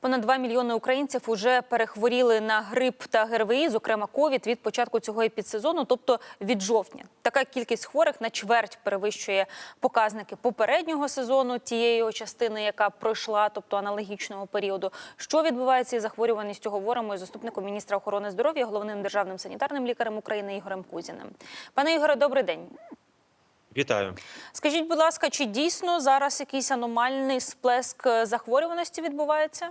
Понад 2 мільйони українців уже перехворіли на грип та ГРВІ, зокрема ковід, від початку цього епідсезону, тобто від жовтня. Така кількість хворих на чверть перевищує показники попереднього сезону, тієї частини, яка пройшла, тобто аналогічного періоду. Що відбувається із захворюваністю, говоримо із заступником міністра охорони здоров'я, головним державним санітарним лікарем України Ігорем Кузіним. Пане Ігоре, добрий день. Вітаю. Скажіть, будь ласка, чи дійсно зараз якийсь аномальний сплеск е, захворюваності відбувається?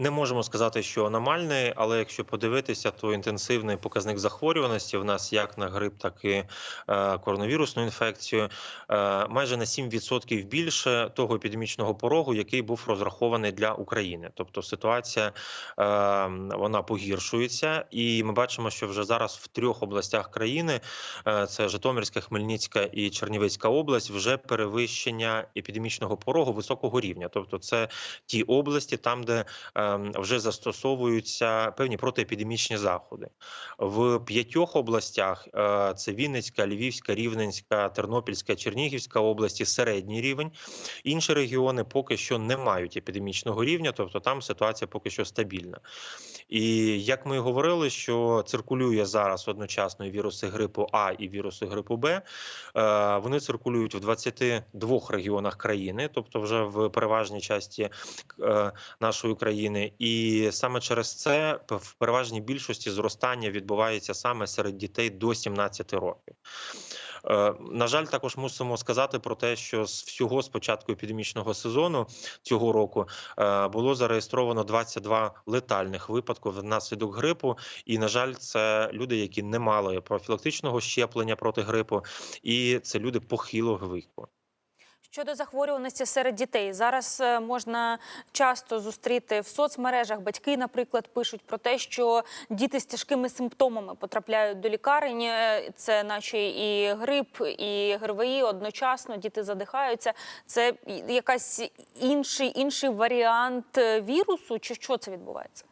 Не можемо сказати, що аномальний, але якщо подивитися, то інтенсивний показник захворюваності в нас як на грип, так і е, коронавірусну інфекцію е, майже на 7% більше того епідемічного порогу, який був розрахований для України. Тобто ситуація е, вона погіршується, і ми бачимо, що вже зараз в трьох областях країни це Житомирська, Хмельницька і Чернівецька область, вже перевищення епідемічного порогу високого рівня. Тобто, це ті області, там де вже застосовуються певні протиепідемічні заходи в п'ятьох областях: е, це Вінницька, Львівська, Рівненська, Тернопільська, Чернігівська області, середній рівень. Інші регіони поки що не мають епідемічного рівня, тобто там ситуація поки що стабільна. І як ми говорили, що циркулює зараз одночасно віруси грипу А і віруси грипу Б, е, вони циркулюють в 22 регіонах країни, тобто вже в переважній часті е, нашої країни, і саме через це в переважній більшості зростання відбувається саме серед дітей до 17 років. Е, На жаль, також мусимо сказати про те, що з всього з початку епідемічного сезону цього року е, було зареєстровано 22 летальних випадки внаслідок грипу. І на жаль, це люди, які не мали профілактичного щеплення проти грипу, і це люди похилого віку. Щодо захворюваності серед дітей, зараз е, можна часто зустріти в соцмережах. Батьки, наприклад, пишуть про те, що діти з тяжкими симптомами потрапляють до лікарень. Це наче і грип, і ГРВІ одночасно. Діти задихаються. Це якась інший інший варіант е, вірусу, чи що це відбувається?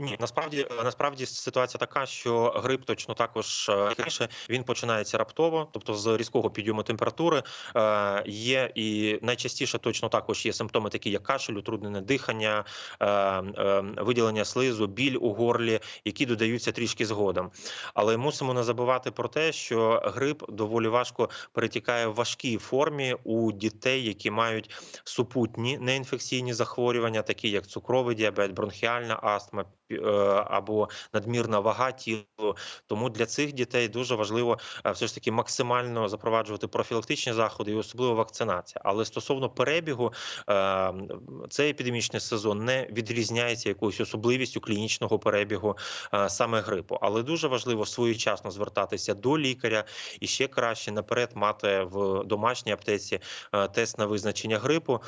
Ні, насправді насправді ситуація така, що грип точно також е, раніше, він починається раптово, тобто з різкого підйому температури. Е, Є і найчастіше точно також є симптоми, такі як кашель, утруднене дихання, е, е, виділення слизу, біль у горлі, які додаються трішки згодом. Але мусимо не забувати про те, що грип доволі важко перетікає в важкій формі у дітей, які мають супутні неінфекційні захворювання, такі як цукровий діабет, бронхіальна астма. Е, Або надмірна вага тіла, тому для цих дітей дуже важливо е, все ж таки максимально запроваджувати профілактичні заходи і особливо вакцинація. Але стосовно перебігу, е, цей епідемічний сезон не відрізняється якоюсь особливістю клінічного перебігу саме грипу. Але дуже важливо своєчасно звертатися до лікаря і ще краще наперед мати в домашній аптеці тест на визначення грипу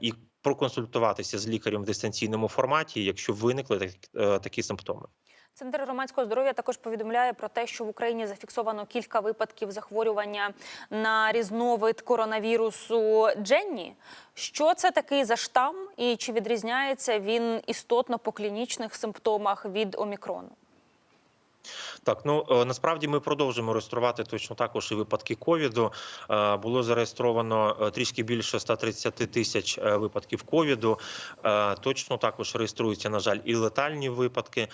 і проконсультуватися з лікарем в дистанційному форматі, якщо виникли е, такі симптоми. Центр громадського здоров'я також повідомляє про те, що в Україні зафіксовано кілька випадків захворювання на різновид коронавірусу Дженні. Що це такий за штам і чи відрізняється він істотно по клінічних симптомах від омікрону? Так, ну е, насправді ми продовжуємо реєструвати точно також і випадки ковіду. Е, Було зареєстровано е, трішки більше 130 тисяч випадків ковіду. Точно також реєструються, на жаль, і летальні випадки.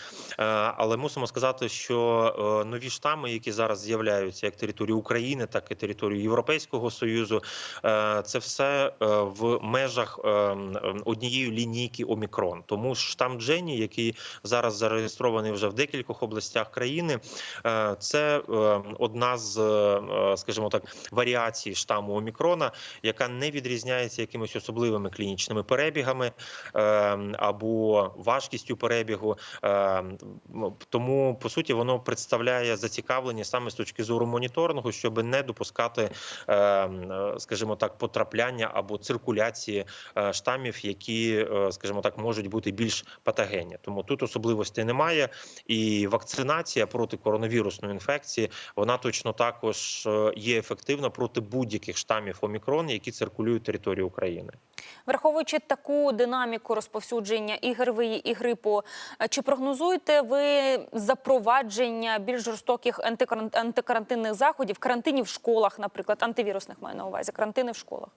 Але мусимо сказати, що нові штами, які зараз з'являються як території України, так і території Європейського союзу, це все в межах однієї лінійки Омікрон. Тому штам Джені, який зараз зареєстрований вже в декількох областях країни. Е, Це е, одна з, е, скажімо так, варіацій штаму Омікрона, яка не відрізняється якимись особливими клінічними перебігами або важкістю перебігу. Тому по суті воно представляє зацікавлення саме з точки зору моніторингу, щоб не допускати, скажімо так, потрапляння або циркуляції штамів, які, скажімо так, можуть бути більш патогенні. Тому тут особливостей немає, і вакцинація проти проти коронавірусної інфекції, вона точно також е, є ефективна проти будь-яких штамів омікрон, які циркулюють територією України. Враховуючи таку динаміку розповсюдження і ГРВІ, і грипу, е, чи прогнозуєте ви запровадження більш жорстоких антикаран- антикарантинних заходів, карантинів в школах, наприклад, антивірусних маю на увазі, карантини в школах?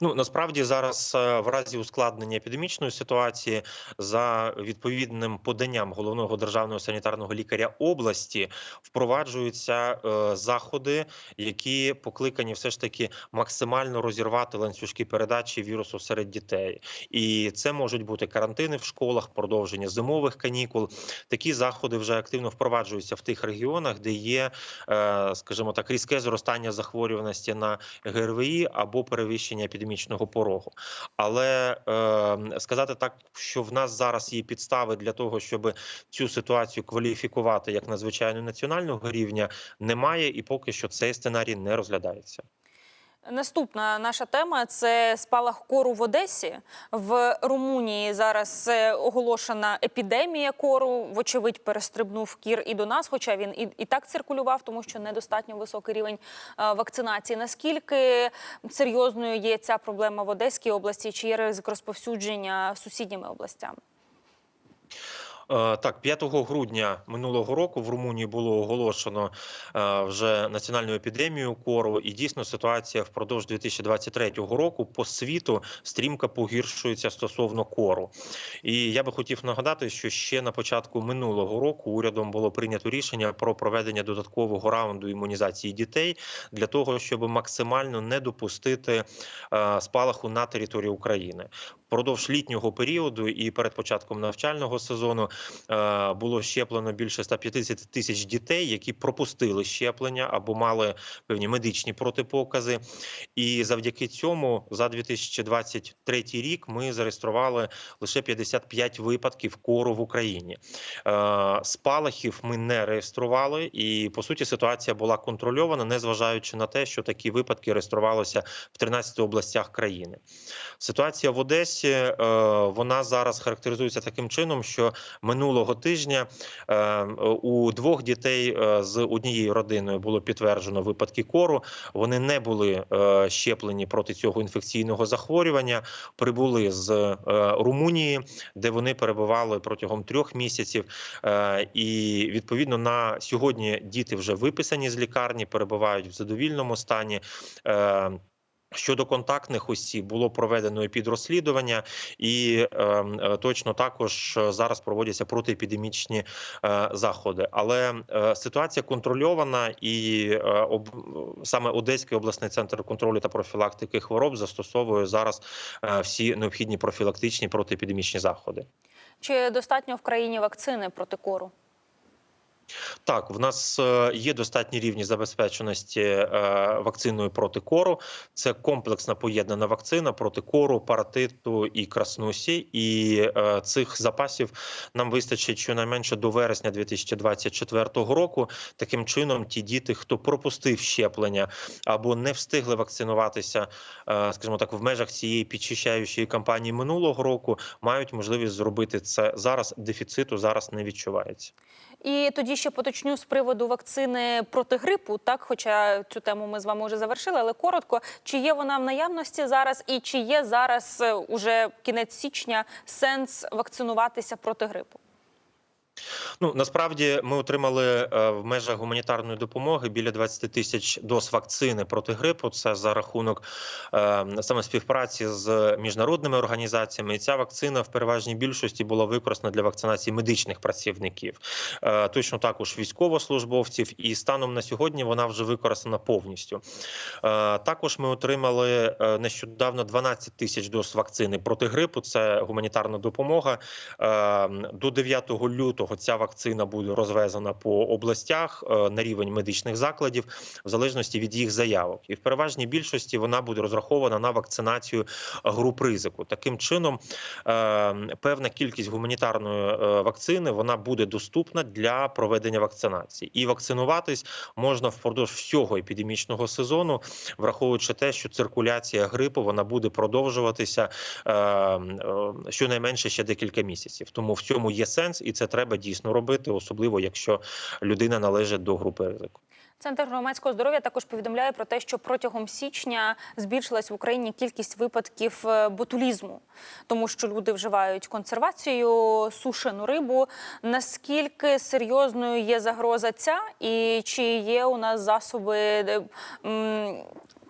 Ну насправді зараз е, в разі ускладнення епідемічної ситуації за відповідним поданням головного державного санітарного лікаря області впроваджуються е, заходи, які покликані все ж таки максимально розірвати ланцюжки передачі вірусу серед дітей, і це можуть бути карантини в школах, продовження зимових канікул. Такі заходи вже активно впроваджуються в тих регіонах, де є, е, скажімо так, різке зростання захворюваності на ГРВІ або перевищення епідемічного порогу. Але е, сказати так, що в нас зараз є підстави для того, щоб цю ситуацію кваліфікувати як надзвичайно національного рівня, немає, і поки що цей сценарій не розглядається. Наступна наша тема це спалах кору в Одесі. В Румунії зараз е, оголошена епідемія кору. Вочевидь, перестрибнув кір і до нас, хоча він і, і так циркулював, тому що недостатньо високий рівень е, вакцинації. Наскільки серйозною є ця проблема в Одеській області? Чи є ризик розповсюдження сусідніми областями? Е, Так, 5 грудня минулого року в Румунії було оголошено е, вже національну епідемію кору, і дійсно ситуація впродовж 2023 року по світу стрімко погіршується стосовно кору. І я би хотів нагадати, що ще на початку минулого року урядом було прийнято рішення про проведення додаткового раунду імунізації дітей для того, щоб максимально не допустити е, спалаху на території України. Впродовж літнього періоду і перед початком навчального сезону е, було щеплено більше 150 тисяч дітей, які пропустили щеплення або мали певні медичні протипокази. І завдяки цьому за 2023 рік ми зареєстрували лише 55 випадків кору в Україні. Е, Спалахів ми не реєстрували, і по суті ситуація була контрольована, незважаючи на те, що такі випадки реєструвалися в 13 областях країни. Ситуація в Одесі е, вона зараз характеризується таким чином, що минулого тижня е, у двох дітей е, з однією родиною було підтверджено випадки кору. Вони не були щеплені проти цього інфекційного захворювання. Прибули з Румунії, де вони перебували протягом трьох місяців. І відповідно на сьогодні діти вже виписані з лікарні, перебувають в задовільному стані. Щодо контактних осіб було проведено підрозслідування, і е, е, точно також е, зараз проводяться протиепідемічні е, заходи. Але е, ситуація контрольована, і е, об, саме Одеський обласний центр контролю та профілактики хвороб застосовує зараз е, всі необхідні профілактичні протиепідемічні заходи. Чи достатньо в країні вакцини проти кору? Так, в нас е, є достатні рівні забезпеченості е, вакциною проти кору. Це комплексна поєднана вакцина проти кору, паратиту і краснусі. І е, цих запасів нам вистачить щонайменше до вересня 2024 року. Таким чином, ті діти, хто пропустив щеплення або не встигли вакцинуватися, скажімо так, в межах цієї підчищаючої кампанії минулого року, мають можливість зробити це зараз. Дефіциту зараз не відчувається. І тоді ще поточню з приводу вакцини проти грипу, так, хоча цю тему ми з вами вже завершили, але коротко, чи є вона в наявності зараз, і чи є зараз е, уже кінець січня сенс вакцинуватися проти грипу? Ну насправді ми отримали е, в межах гуманітарної допомоги біля 20 тисяч доз вакцини проти грипу. Це за рахунок е, саме співпраці з міжнародними організаціями. І ця вакцина в переважній більшості була використана для вакцинації медичних працівників, е, точно також військовослужбовців. І станом на сьогодні вона вже використана повністю. Також ми отримали нещодавно 12 тисяч доз вакцини проти грипу. Це гуманітарна допомога. До 9 лютого ця вакцина буде розвезена по областях е, на рівень медичних закладів, в залежності від їх заявок. І в переважній більшості вона буде розрахована на вакцинацію груп ризику. Таким чином, е, певна кількість гуманітарної е, вакцини вона буде доступна для проведення вакцинації. І вакцинуватись можна впродовж всього епідемічного сезону, враховуючи те, що циркуляція грипу вона буде продовжуватися е, е, щонайменше ще декілька місяців. Тому в цьому є сенс, і це треба треба дійсно робити, особливо якщо людина належить до групи ризику. Центр громадського здоров'я також повідомляє про те, що протягом січня збільшилась в Україні кількість випадків е, ботулізму, тому що люди вживають консервацію, сушену рибу. Наскільки серйозною є загроза ця, і чи є у нас засоби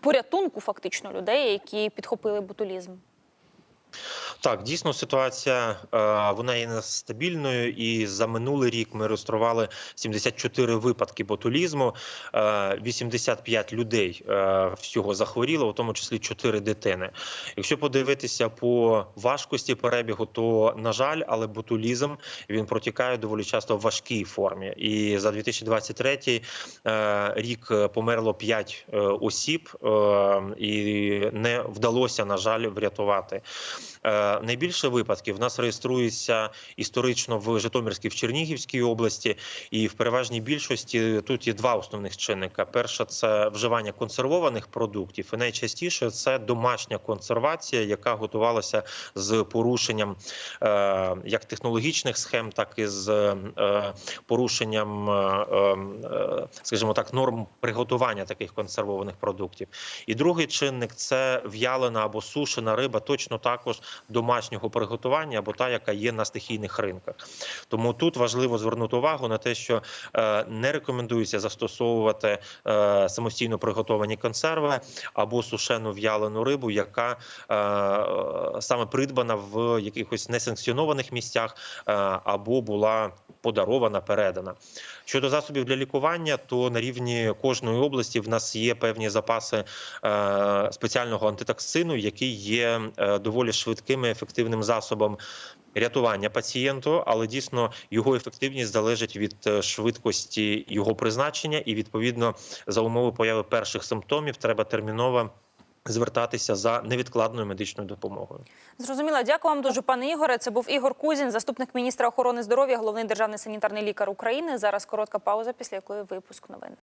порятунку фактично людей, які підхопили ботулізм? Так, дійсно, ситуація е, вона є нестабільною, і за минулий рік ми реєстрували 74 випадки ботулізму. Е, 85 людей е, всього захворіло, у тому числі 4 дитини. Якщо подивитися по важкості перебігу, то на жаль, але ботулізм він протікає доволі часто в важкій формі. І за 2023 е, рік померло 5 е, осіб, е, і не вдалося, на жаль, врятувати. Е, Найбільше випадків. В нас реєструється історично в Житомирській в Чернігівській області, і в переважній більшості тут є два основних чинника: перше це вживання консервованих продуктів, і найчастіше це домашня консервація, яка готувалася з порушенням е, як технологічних схем, так і з е, порушенням, скажімо так, норм приготування таких консервованих продуктів. І другий чинник це в'ялена або сушена риба, точно також домашнього приготування, або та, яка є на стихійних ринках. Тому тут важливо звернути увагу на те, що е, не рекомендується застосовувати е, самостійно приготовані консерви або сушену в'ялену рибу, яка е, саме придбана в якихось несанкціонованих місцях або була подарована, передана. Щодо засобів для лікування, то на рівні кожної області в нас є певні запаси спеціального антитоксину, який є доволі швидким і ефективним засобом. Рятування пацієнту, але дійсно його ефективність залежить від е, швидкості його призначення, і відповідно за умови появи перших симптомів треба терміново звертатися за невідкладною медичною допомогою. Зрозуміла, дякую вам дуже, пане Ігоре. Це був Ігор Кузін, заступник міністра охорони здоров'я, головний державний санітарний лікар України. Зараз коротка пауза, після якої випуск новин.